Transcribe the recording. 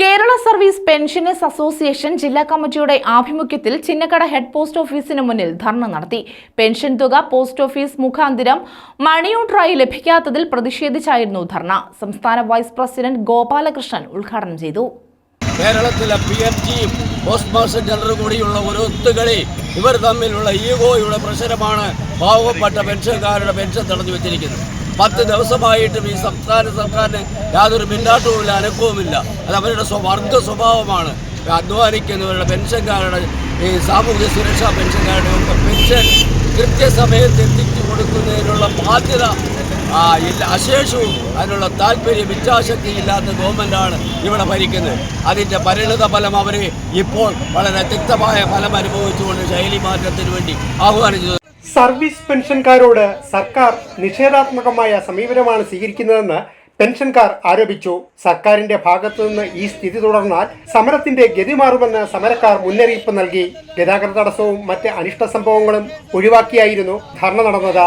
Kerala service pensioners association ജില്ലാ കമ്മിറ്റിയുടെ ആഭിമുഖ്യത്തിൽ ചിന്നക്കട ഹെഡ് പോസ്റ്റ് ഓഫീസിന് മുന്നിൽ ധർണ നടത്തി. പെൻഷൻ തുക പോസ്റ്റ് ഓഫീസ് മുഖാന്തിരം മണിയോട്രായി ലഭിക്കാത്തതിൽ പ്രതിഷേധിച്ചായിരുന്നു ധർണ. സംസ്ഥാന വൈസ് പ്രസിഡന്റ് ഗോപാലകൃഷ്ണൻ ഉദ്ഘാടനം ചെയ്തു. കേരളത്തിലെ പി എഫ് ജിയും പോസ്റ്റ് മാസ്റ്റർ ജനറൽ കൂടിയുള്ള ഒരു ഒത്തുകളി ഇവർ തമ്മിലുള്ള ഈഗോയുടെ പ്രശ്നമാണ് പാവപ്പെട്ട പെൻഷൻകാരുടെ പെൻഷൻ തടഞ്ഞു വെച്ചിരിക്കുന്നത് പത്ത് ദിവസമായിട്ടും ഈ സംസ്ഥാന സർക്കാരിന് യാതൊരു മിണ്ടാട്ടവുമില്ല അനക്കവുമില്ല. അത് അവരുടെ വർഗ സ്വഭാവമാണ്. അധ്വാനിക്കുന്നവരുടെ പെൻഷൻകാരുടെ ഈ സാമൂഹ്യ സുരക്ഷാ പെൻഷൻകാരുടെ ഒക്കെ പെൻഷൻ കൃത്യസമയത്ത് എത്തിച്ചു കൊടുക്കുന്നതിനുള്ള ബാധ്യത അശേഷവും അതിനുള്ള താല്പര്യം ഇച്ഛാശക്തി ഇല്ലാത്ത ഗവൺമെന്റാണ് ഇവിടെ ഭരിക്കുന്നത്. അതിന്റെ പരിണിത ഫലം അവർ ഇപ്പോൾ വളരെ തിക്തമായ ഫലം അനുഭവിച്ചുകൊണ്ട് ശൈലി മാറ്റത്തിന് വേണ്ടി ആഹ്വാനം ചെയ്തു സർവീസ് പെൻഷൻകാരോട് സർക്കാർ നിഷേധാത്മകമായ സമീപനമാണ് സ്വീകരിക്കുന്നതെന്ന് പെൻഷൻകാർ ആരോപിച്ചു. സർക്കാരിന്റെ ഭാഗത്തു നിന്ന് ഈ സ്ഥിതി തുടർന്നാൽ സമരത്തിന്റെ ഗതി മാറുമെന്ന് സമരക്കാർ മുന്നറിയിപ്പ് നൽകി. ഗതാഗത തടസ്സവും മറ്റ് അനിഷ്ട സംഭവങ്ങളും ഒഴിവാക്കിയായിരുന്നു ധർണ നടന്നത്.